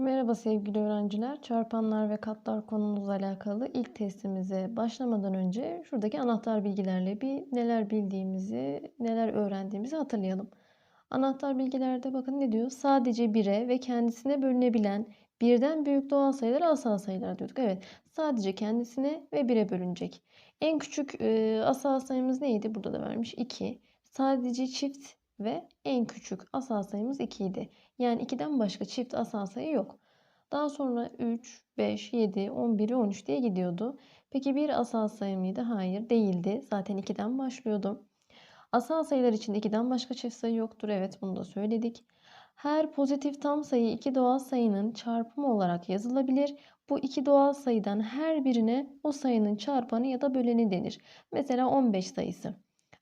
Merhaba sevgili öğrenciler. Çarpanlar ve katlar konumuzla alakalı ilk testimize başlamadan önce şuradaki anahtar bilgilerle bir neler bildiğimizi, neler öğrendiğimizi hatırlayalım. Anahtar bilgilerde bakın ne diyor? Sadece 1'e ve kendisine bölünebilen birden büyük doğal sayılar asal sayılar diyorduk. Evet, sadece kendisine ve 1'e bölünecek. En küçük e, asal sayımız neydi? Burada da vermiş 2. Sadece çift ve en küçük asal sayımız 2 idi. Yani 2'den başka çift asal sayı yok. Daha sonra 3, 5, 7, 11, 13 diye gidiyordu. Peki bir asal sayı mıydı? Hayır değildi. Zaten 2'den başlıyordu. Asal sayılar içinde 2'den başka çift sayı yoktur. Evet bunu da söyledik. Her pozitif tam sayı iki doğal sayının çarpımı olarak yazılabilir. Bu iki doğal sayıdan her birine o sayının çarpanı ya da böleni denir. Mesela 15 sayısı.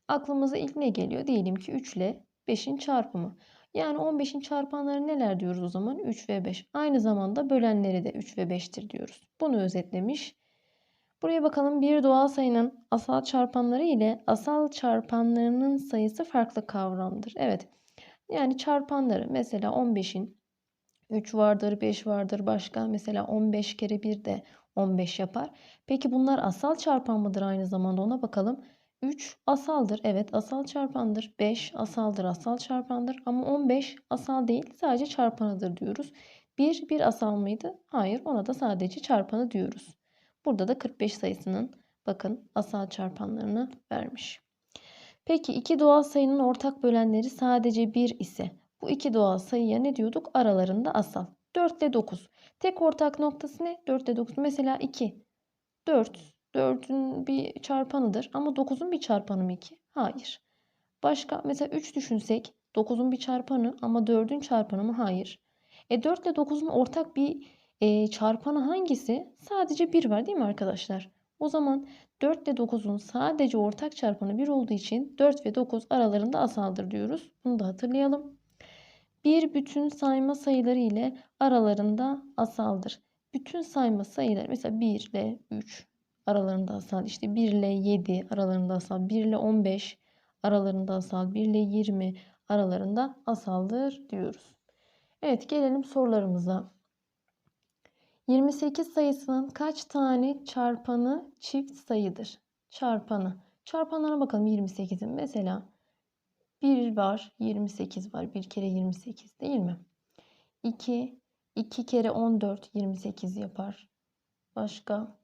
Aklımıza ilk ne geliyor? Diyelim ki 3 ile 5'in çarpımı. Yani 15'in çarpanları neler diyoruz o zaman? 3 ve 5. Aynı zamanda bölenleri de 3 ve 5'tir diyoruz. Bunu özetlemiş. Buraya bakalım bir doğal sayının asal çarpanları ile asal çarpanlarının sayısı farklı kavramdır. Evet. Yani çarpanları mesela 15'in 3 vardır, 5 vardır başka. Mesela 15 kere 1 de 15 yapar. Peki bunlar asal çarpan mıdır aynı zamanda ona bakalım. 3 asaldır. Evet asal çarpandır. 5 asaldır. Asal çarpandır. Ama 15 asal değil. Sadece çarpanıdır diyoruz. 1 bir asal mıydı? Hayır. Ona da sadece çarpanı diyoruz. Burada da 45 sayısının bakın asal çarpanlarını vermiş. Peki iki doğal sayının ortak bölenleri sadece 1 ise bu iki doğal sayıya ne diyorduk? Aralarında asal. 4 ile 9. Tek ortak noktası ne? 4 ile 9. Mesela 2. 4 4'ün bir çarpanıdır ama 9'un bir çarpanı mı 2? Hayır. Başka mesela 3 düşünsek 9'un bir çarpanı ama 4'ün çarpanı mı? Hayır. E 4 ile 9'un ortak bir e, çarpanı hangisi? Sadece 1 var değil mi arkadaşlar? O zaman 4 ile 9'un sadece ortak çarpanı 1 olduğu için 4 ve 9 aralarında asaldır diyoruz. Bunu da hatırlayalım. Bir bütün sayma sayıları ile aralarında asaldır. Bütün sayma sayıları mesela 1 ile 3, aralarında asal. İşte 1 ile 7 aralarında asal. 1 ile 15 aralarında asal. 1 ile 20 aralarında asaldır diyoruz. Evet gelelim sorularımıza. 28 sayısının kaç tane çarpanı çift sayıdır? Çarpanı. Çarpanlara bakalım 28'in. Mesela 1 var, 28 var. 1 kere 28 değil mi? 2, 2 kere 14 28 yapar. Başka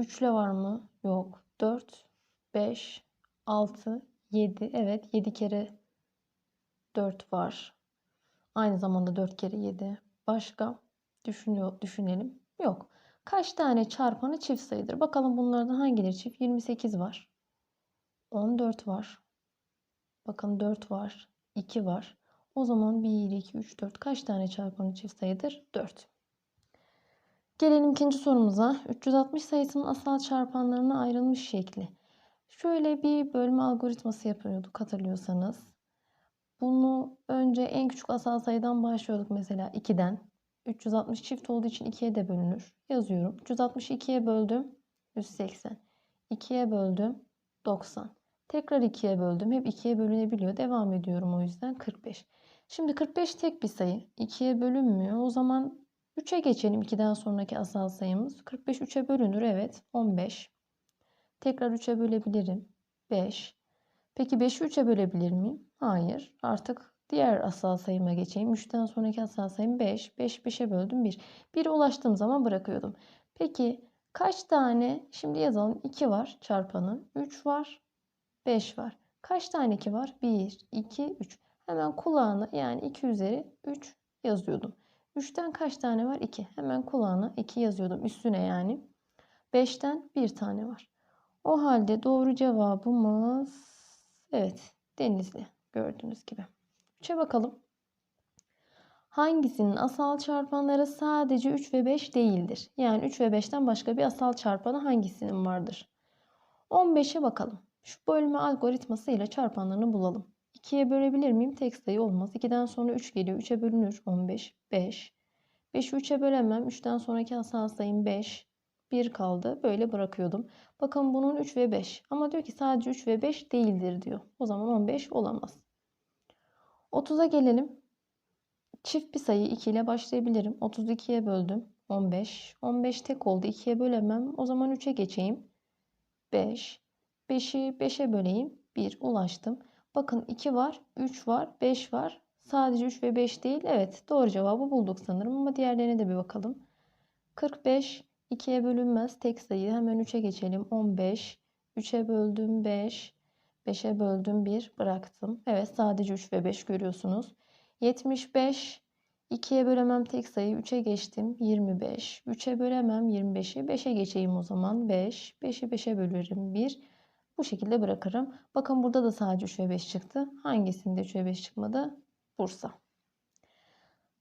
3 ile var mı? Yok. 4, 5, 6, 7. Evet 7 kere 4 var. Aynı zamanda 4 kere 7. Başka? Düşünüyor, düşünelim. Yok. Kaç tane çarpanı çift sayıdır? Bakalım bunlardan hangileri çift? 28 var. 14 var. Bakın 4 var. 2 var. O zaman 1, 2, 3, 4 kaç tane çarpanı çift sayıdır? 4. Gelelim ikinci sorumuza. 360 sayısının asal çarpanlarına ayrılmış şekli. Şöyle bir bölme algoritması yapıyorduk hatırlıyorsanız. Bunu önce en küçük asal sayıdan başlıyorduk mesela 2'den. 360 çift olduğu için 2'ye de bölünür. Yazıyorum. 362'ye böldüm. 180. 2'ye böldüm. 90. Tekrar 2'ye böldüm. Hep 2'ye bölünebiliyor. Devam ediyorum o yüzden 45. Şimdi 45 tek bir sayı. 2'ye bölünmüyor. O zaman 3'e geçelim 2'den sonraki asal sayımız. 45 3'e bölünür evet 15. Tekrar 3'e bölebilirim. 5. Peki 5'i 3'e bölebilir miyim? Hayır. Artık diğer asal sayıma geçeyim. 3'ten sonraki asal sayım 5. 5 5'e böldüm 1. 1'e ulaştığım zaman bırakıyordum. Peki kaç tane? Şimdi yazalım. 2 var çarpanı. 3 var. 5 var. Kaç tane 2 var? 1, 2, 3. Hemen kulağına yani 2 üzeri 3 yazıyordum. 3'ten kaç tane var? 2. Hemen kulağına 2 yazıyordum üstüne yani. 5'ten 1 tane var. O halde doğru cevabımız evet Denizli gördüğünüz gibi. 3'e bakalım. Hangisinin asal çarpanları sadece 3 ve 5 değildir? Yani 3 ve 5'ten başka bir asal çarpanı hangisinin vardır? 15'e bakalım. Şu bölme algoritması ile çarpanlarını bulalım. 2'ye bölebilir miyim? Tek sayı olmaz. 2'den sonra 3 geliyor. 3'e bölünür. 15, 5. 5'i 3'e bölemem. 3'ten sonraki asal sayım 5. 1 kaldı. Böyle bırakıyordum. Bakın bunun 3 ve 5. Ama diyor ki sadece 3 ve 5 değildir diyor. O zaman 15 olamaz. 30'a gelelim. çift bir sayı 2 ile başlayabilirim. 32'ye böldüm. 15. 15 tek oldu. 2'ye bölemem. O zaman 3'e geçeyim. 5. 5'i 5'e böleyim. 1 ulaştım. Bakın 2 var, 3 var, 5 var. Sadece 3 ve 5 değil. Evet doğru cevabı bulduk sanırım ama diğerlerine de bir bakalım. 45 2'ye bölünmez. Tek sayı. Hemen 3'e geçelim. 15. 3'e böldüm 5. 5'e böldüm 1. Bıraktım. Evet sadece 3 ve 5 görüyorsunuz. 75. 2'ye bölemem tek sayı. 3'e geçtim. 25. 3'e bölemem 25'i. 5'e geçeyim o zaman. 5. 5'i 5'e bölürüm. 1. Bu şekilde bırakırım. Bakın burada da sadece 3 ve 5 çıktı. Hangisinde 3 ve 5 çıkmadı? Bursa.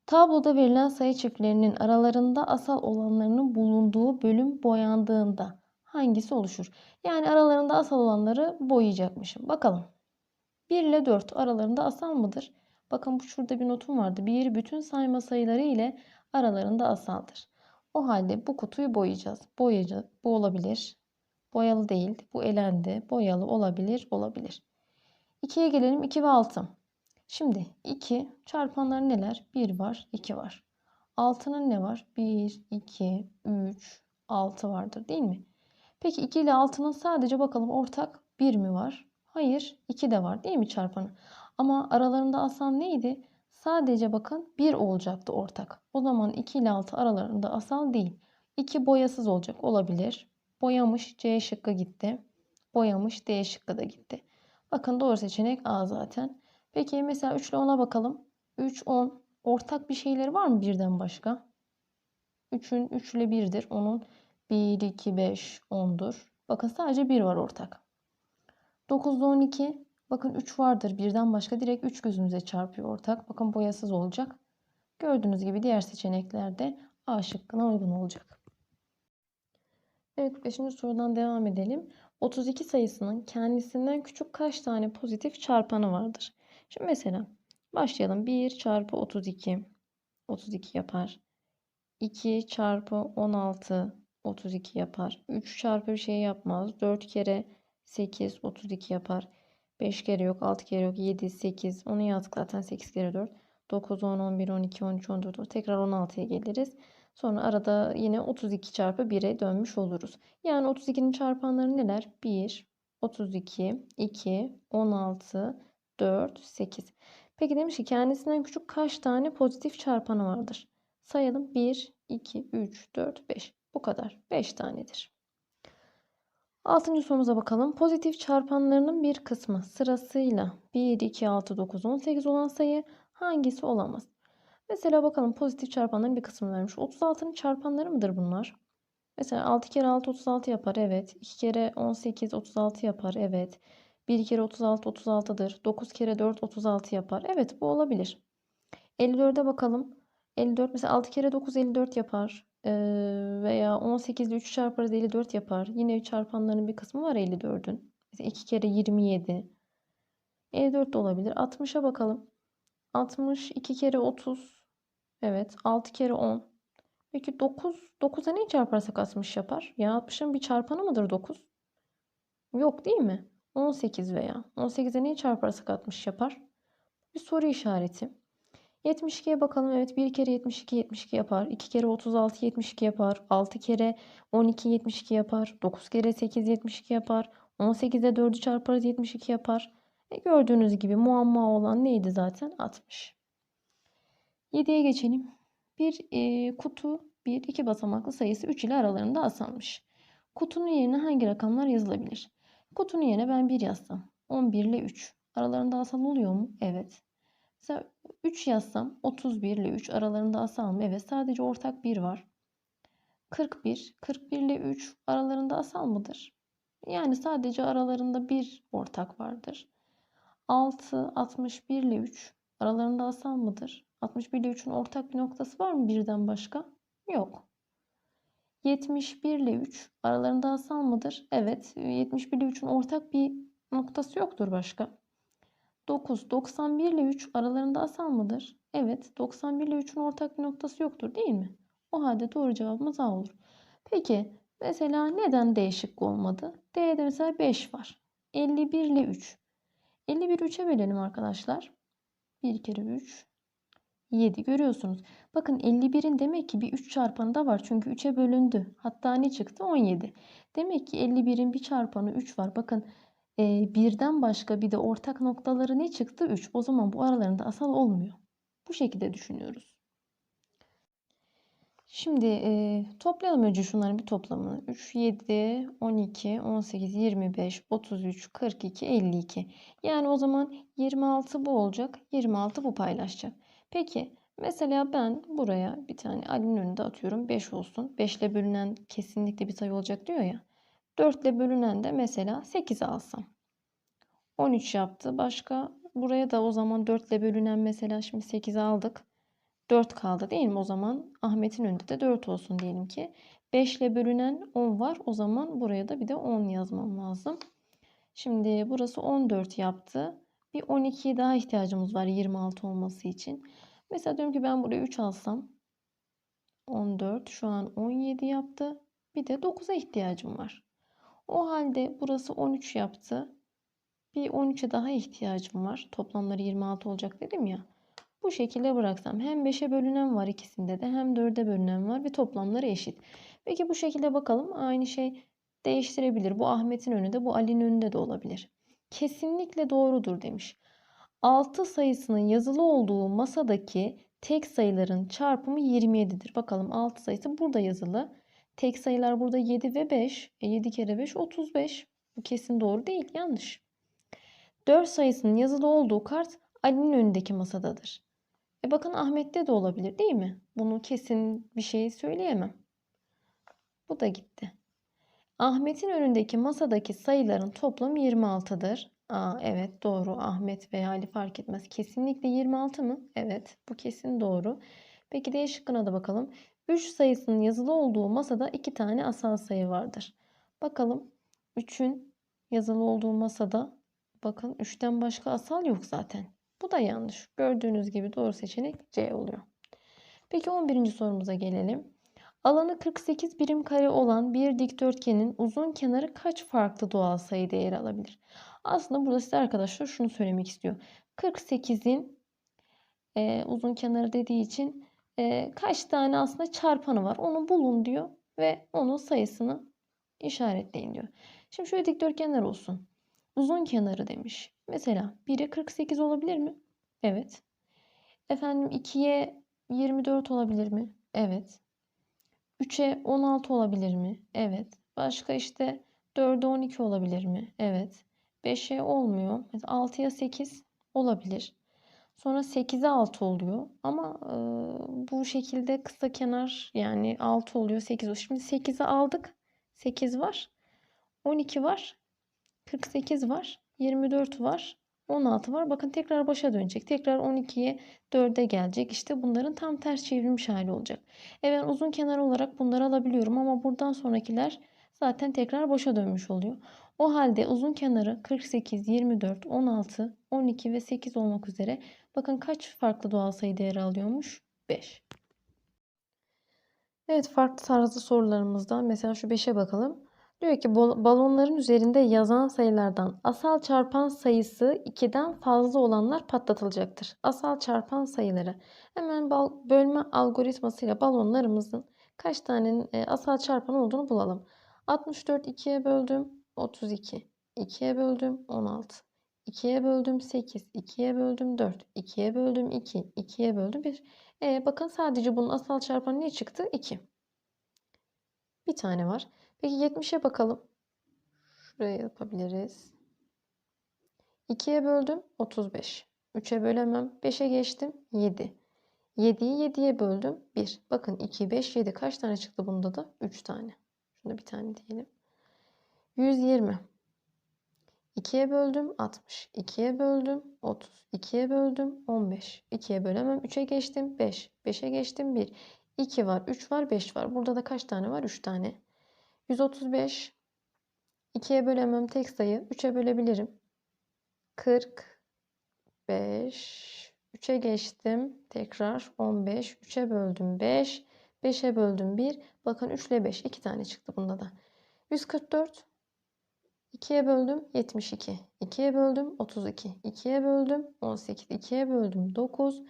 Tabloda verilen sayı çiftlerinin aralarında asal olanlarının bulunduğu bölüm boyandığında hangisi oluşur? Yani aralarında asal olanları boyayacakmışım. Bakalım. 1 ile 4 aralarında asal mıdır? Bakın bu şurada bir notum vardı. 1 bütün sayma sayıları ile aralarında asaldır. O halde bu kutuyu boyayacağız. Boyayacağız. Bu olabilir. Boyalı değil. Bu elendi. Boyalı olabilir. Olabilir. 2'ye gelelim. 2 ve 6. Şimdi 2 çarpanlar neler? 1 var, 2 var. 6'nın ne var? 1, 2, 3, 6 vardır değil mi? Peki 2 ile 6'nın sadece bakalım ortak 1 mi var? Hayır 2 de var değil mi çarpanı? Ama aralarında asal neydi? Sadece bakın 1 olacaktı ortak. O zaman 2 ile 6 aralarında asal değil. 2 boyasız olacak olabilir. Boyamış C şıkkı gitti. Boyamış D şıkkı da gitti. Bakın doğru seçenek A zaten. Peki mesela 3 ile 10'a bakalım. 3, 10. Ortak bir şeyleri var mı birden başka? 3'ün 3 ile 1'dir. Onun 1, 2, 5, 10'dur. Bakın sadece 1 var ortak. 9 ile 12. Bakın 3 vardır. Birden başka direkt 3 gözümüze çarpıyor ortak. Bakın boyasız olacak. Gördüğünüz gibi diğer seçeneklerde A şıkkına uygun olacak. Evet 5. sorudan devam edelim. 32 sayısının kendisinden küçük kaç tane pozitif çarpanı vardır? Şimdi mesela başlayalım. 1 çarpı 32 32 yapar. 2 çarpı 16 32 yapar. 3 çarpı bir şey yapmaz. 4 kere 8 32 yapar. 5 kere yok 6 kere yok 7 8 onu yazdık zaten 8 kere 4 9 10 11 12 13 14 tekrar 16'ya geliriz. Sonra arada yine 32 çarpı 1'e dönmüş oluruz. Yani 32'nin çarpanları neler? 1, 32, 2, 16, 4, 8. Peki demiş ki kendisinden küçük kaç tane pozitif çarpanı vardır? Sayalım. 1, 2, 3, 4, 5. Bu kadar. 5 tanedir. Altıncı sorumuza bakalım. Pozitif çarpanlarının bir kısmı sırasıyla 1, 2, 6, 9, 18 olan sayı hangisi olamaz? Mesela bakalım pozitif çarpanların bir kısmını vermiş. 36'nın çarpanları mıdır bunlar? Mesela 6 kere 6 36 yapar. Evet. 2 kere 18 36 yapar. Evet. 1 kere 36 36'dır. 9 kere 4 36 yapar. Evet bu olabilir. 54'e bakalım. 54 mesela 6 kere 9 54 yapar. Ee, veya 18 ile 3 çarparız 54 yapar. Yine çarpanların bir kısmı var 54'ün. Mesela 2 kere 27. 54 de olabilir. 60'a bakalım. 60 2 kere 30. Evet 6 kere 10. Peki 9 9'a neyi çarparsak 60 yapar? Ya 60'ın bir çarpanı mıdır 9? Yok değil mi? 18 veya 18'e neyi çarparsak 60 yapar? Bir soru işareti. 72'ye bakalım. Evet 1 kere 72 72 yapar. 2 kere 36 72 yapar. 6 kere 12 72 yapar. 9 kere 8 72 yapar. 18'e 4'ü çarparız 72 yapar. E gördüğünüz gibi muamma olan neydi zaten? 60. 7'ye geçelim. Bir e, kutu bir iki basamaklı sayısı 3 ile aralarında asanmış. Kutunun yerine hangi rakamlar yazılabilir? Kutunun yerine ben 1 yazsam. 11 ile 3. Aralarında asal oluyor mu? Evet. Mesela 3 yazsam 31 ile 3 aralarında asal mı? Evet. Sadece ortak 1 var. 41. 41 ile 3 aralarında asal mıdır? Yani sadece aralarında bir ortak vardır. 6, 61 ile 3 aralarında asal mıdır? 61 ile 3'ün ortak bir noktası var mı birden başka? Yok. 71 ile 3 aralarında asal mıdır? Evet. 71 ile 3'ün ortak bir noktası yoktur başka. 9, 91 ile 3 aralarında asal mıdır? Evet. 91 ile 3'ün ortak bir noktası yoktur değil mi? O halde doğru cevabımız A olur. Peki mesela neden D şıkkı olmadı? D'de mesela 5 var. 51 ile 3. 51 3'e bölelim arkadaşlar. 1 kere 3. 7 görüyorsunuz. Bakın 51'in demek ki bir 3 çarpanı da var. Çünkü 3'e bölündü. Hatta ne çıktı? 17. Demek ki 51'in bir çarpanı 3 var. Bakın e, birden başka bir de ortak noktaları ne çıktı? 3. O zaman bu aralarında asal olmuyor. Bu şekilde düşünüyoruz. Şimdi e, toplayalım önce şunların bir toplamını. 3, 7, 12, 18, 25, 33, 42, 52. Yani o zaman 26 bu olacak. 26 bu paylaşacak. Peki mesela ben buraya bir tane Ali'nin önünde atıyorum 5 olsun. 5 ile bölünen kesinlikle bir sayı olacak diyor ya. 4 ile bölünen de mesela 8 alsam. 13 yaptı. Başka buraya da o zaman 4 ile bölünen mesela şimdi 8 aldık. 4 kaldı değil mi? O zaman Ahmet'in önünde de 4 olsun diyelim ki. 5 ile bölünen 10 var. O zaman buraya da bir de 10 yazmam lazım. Şimdi burası 14 yaptı. Bir 12'ye daha ihtiyacımız var 26 olması için. Mesela diyorum ki ben buraya 3 alsam 14 şu an 17 yaptı. Bir de 9'a ihtiyacım var. O halde burası 13 yaptı. Bir 13'e daha ihtiyacım var. Toplamları 26 olacak dedim ya. Bu şekilde bıraksam hem 5'e bölünen var ikisinde de hem 4'e bölünen var ve toplamları eşit. Peki bu şekilde bakalım aynı şey değiştirebilir. Bu Ahmet'in önünde bu Ali'nin önünde de olabilir. Kesinlikle doğrudur demiş. 6 sayısının yazılı olduğu masadaki tek sayıların çarpımı 27'dir. Bakalım 6 sayısı burada yazılı. Tek sayılar burada 7 ve 5. E 7 kere 5 35. Bu kesin doğru değil yanlış. 4 sayısının yazılı olduğu kart Ali'nin önündeki masadadır. E bakın Ahmet'te de olabilir değil mi? Bunu kesin bir şey söyleyemem. Bu da gitti. Ahmet'in önündeki masadaki sayıların toplamı 26'dır. Aa, evet doğru. Ahmet veya Ali fark etmez. Kesinlikle 26 mı? Evet. Bu kesin doğru. Peki D şıkkına da bakalım. 3 sayısının yazılı olduğu masada 2 tane asal sayı vardır. Bakalım 3'ün yazılı olduğu masada bakın 3'ten başka asal yok zaten. Bu da yanlış. Gördüğünüz gibi doğru seçenek C oluyor. Peki 11. sorumuza gelelim. Alanı 48 birim kare olan bir dikdörtgenin uzun kenarı kaç farklı doğal sayı değeri alabilir? Aslında burada size arkadaşlar şunu söylemek istiyor. 48'in e, uzun kenarı dediği için e, kaç tane aslında çarpanı var onu bulun diyor ve onun sayısını işaretleyin diyor. Şimdi şöyle dikdörtgenler olsun. Uzun kenarı demiş. Mesela 1'e 48 olabilir mi? Evet. Efendim 2'ye 24 olabilir mi? Evet. 3'e 16 olabilir mi? Evet. Başka işte 4'e 12 olabilir mi? Evet. 5'e olmuyor. Mesela 6'ya 8 olabilir. Sonra 8'e 6 oluyor. Ama e, bu şekilde kısa kenar yani 6 oluyor 8 oluyor. Şimdi 8'i aldık. 8 var. 12 var. 48 var. 24 var. 16 var. Bakın tekrar başa dönecek. Tekrar 12'ye 4'e gelecek. İşte bunların tam ters çevrilmiş hali olacak. Evet uzun kenar olarak bunları alabiliyorum ama buradan sonrakiler zaten tekrar başa dönmüş oluyor. O halde uzun kenarı 48, 24, 16, 12 ve 8 olmak üzere bakın kaç farklı doğal sayı değeri alıyormuş? 5. Evet farklı tarzda sorularımızdan mesela şu 5'e bakalım. Diyor ki balonların üzerinde yazan sayılardan asal çarpan sayısı 2'den fazla olanlar patlatılacaktır. Asal çarpan sayıları. Hemen bölme algoritmasıyla balonlarımızın kaç tane e, asal çarpan olduğunu bulalım. 64 2'ye böldüm 32. 2'ye böldüm 16. 2'ye böldüm 8. 2'ye böldüm 4. 2'ye böldüm 2. 2'ye böldüm 1. E, bakın sadece bunun asal çarpanı ne çıktı? 2. Bir tane var. Peki 70'e bakalım. Şuraya yapabiliriz. 2'ye böldüm 35. 3'e bölemem. 5'e geçtim 7. 7'yi 7'ye böldüm 1. Bakın 2, 5, 7 kaç tane çıktı bunda da? 3 tane. Şunda bir tane diyelim. 120. 2'ye böldüm 60. 2'ye böldüm 30. 2'ye böldüm 15. 2'ye bölemem. 3'e geçtim 5. 5'e geçtim 1. 2 var, 3 var, 5 var. Burada da kaç tane var? 3 tane. 135 2'ye bölemem tek sayı. 3'e bölebilirim. 45 3'e geçtim. Tekrar 15. 3'e böldüm 5. 5'e böldüm 1. Bakın 3 ile 5. 2 tane çıktı bunda da. 144 2'ye böldüm 72. 2'ye böldüm 32. 2'ye böldüm 18. 2'ye böldüm 9.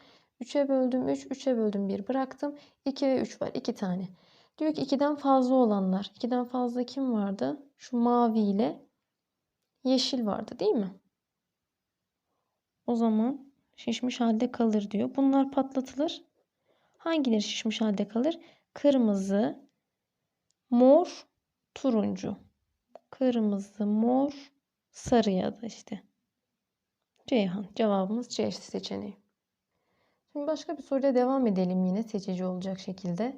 3'e böldüm 3, 3'e böldüm 1 bıraktım. 2 ve 3 var 2 tane. Diyor ki 2'den fazla olanlar. 2'den fazla kim vardı? Şu mavi ile yeşil vardı değil mi? O zaman şişmiş halde kalır diyor. Bunlar patlatılır. Hangileri şişmiş halde kalır? Kırmızı, mor, turuncu. Kırmızı, mor, sarı ya da işte. Ceyhan. Cevabımız C seçeneği. Şimdi başka bir soruyla devam edelim yine seçici olacak şekilde.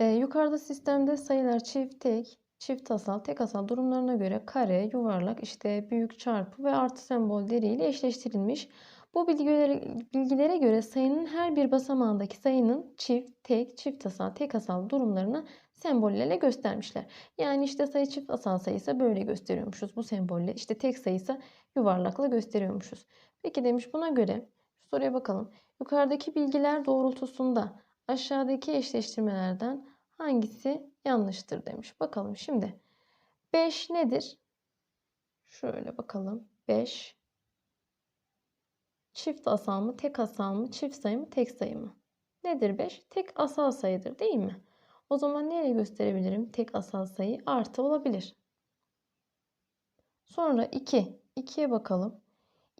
Ee, yukarıda sistemde sayılar çift, tek, çift asal, tek asal durumlarına göre kare, yuvarlak, işte büyük çarpı ve artı sembolleriyle eşleştirilmiş. Bu bilgilere, bilgilere göre sayının her bir basamağındaki sayının çift, tek, çift asal, tek asal durumlarını sembollerle göstermişler. Yani işte sayı çift asal sayısı böyle gösteriyormuşuz bu sembolle. İşte tek sayısı yuvarlakla gösteriyormuşuz. Peki demiş buna göre soruya bakalım. Yukarıdaki bilgiler doğrultusunda aşağıdaki eşleştirmelerden hangisi yanlıştır demiş. Bakalım şimdi. 5 nedir? Şöyle bakalım. 5 çift asal mı, tek asal mı, çift sayı mı, tek sayı mı? Nedir 5? Tek asal sayıdır değil mi? O zaman nereye gösterebilirim? Tek asal sayı artı olabilir. Sonra 2. 2'ye bakalım.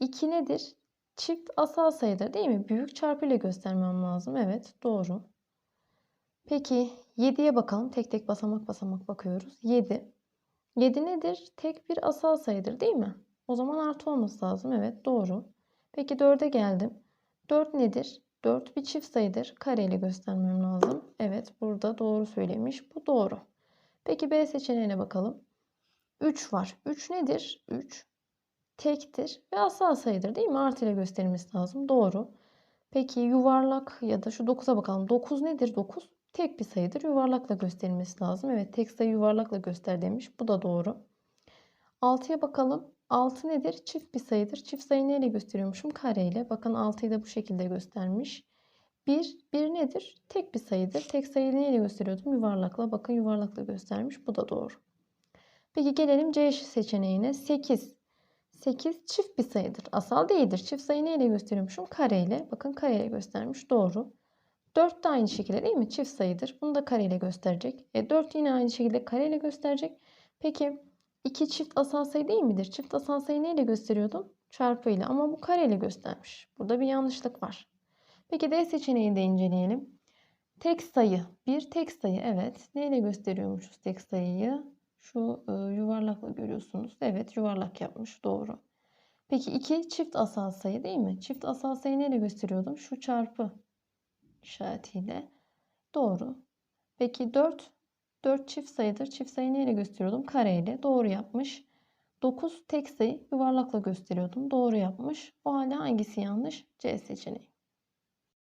2 nedir? Çift asal sayıdır değil mi? Büyük çarpı ile göstermem lazım. Evet doğru. Peki 7'ye bakalım. Tek tek basamak basamak bakıyoruz. 7. 7 nedir? Tek bir asal sayıdır değil mi? O zaman artı olması lazım. Evet doğru. Peki 4'e geldim. 4 nedir? 4 bir çift sayıdır. Kare ile göstermem lazım. Evet burada doğru söylemiş. Bu doğru. Peki B seçeneğine bakalım. 3 var. 3 nedir? 3 tektir ve asal sayıdır değil mi? Artı ile gösterilmesi lazım. Doğru. Peki yuvarlak ya da şu 9'a bakalım. 9 nedir? 9 tek bir sayıdır. Yuvarlakla gösterilmesi lazım. Evet tek sayı yuvarlakla göster demiş. Bu da doğru. 6'ya bakalım. 6 nedir? Çift bir sayıdır. Çift sayı neyle gösteriyormuşum? Kare ile. Bakın 6'yı da bu şekilde göstermiş. 1, 1 nedir? Tek bir sayıdır. Tek sayıyı neyle gösteriyordum? Yuvarlakla. Bakın yuvarlakla göstermiş. Bu da doğru. Peki gelelim C seçeneğine. 8. 8 çift bir sayıdır. Asal değildir. Çift sayı neyle gösteriyormuşum? Kareyle. Bakın kareyle göstermiş. Doğru. 4 de aynı şekilde değil mi? Çift sayıdır. Bunu da kareyle gösterecek. E 4 yine aynı şekilde kareyle gösterecek. Peki 2 çift asal sayı değil midir? Çift asal sayı neyle gösteriyordum? Çarpı ile ama bu kareyle göstermiş. Burada bir yanlışlık var. Peki D seçeneğini de inceleyelim. Tek sayı. Bir tek sayı. Evet. Neyle gösteriyormuşuz tek sayıyı? Şu e, yuvarlakla görüyorsunuz. Evet yuvarlak yapmış. Doğru. Peki 2 çift asal sayı değil mi? Çift asal sayı neyle gösteriyordum? Şu çarpı işaretiyle. Doğru. Peki 4 4 çift sayıdır. Çift sayı neyle gösteriyordum? Kareyle. Doğru yapmış. 9 tek sayı yuvarlakla gösteriyordum. Doğru yapmış. O halde hangisi yanlış? C seçeneği.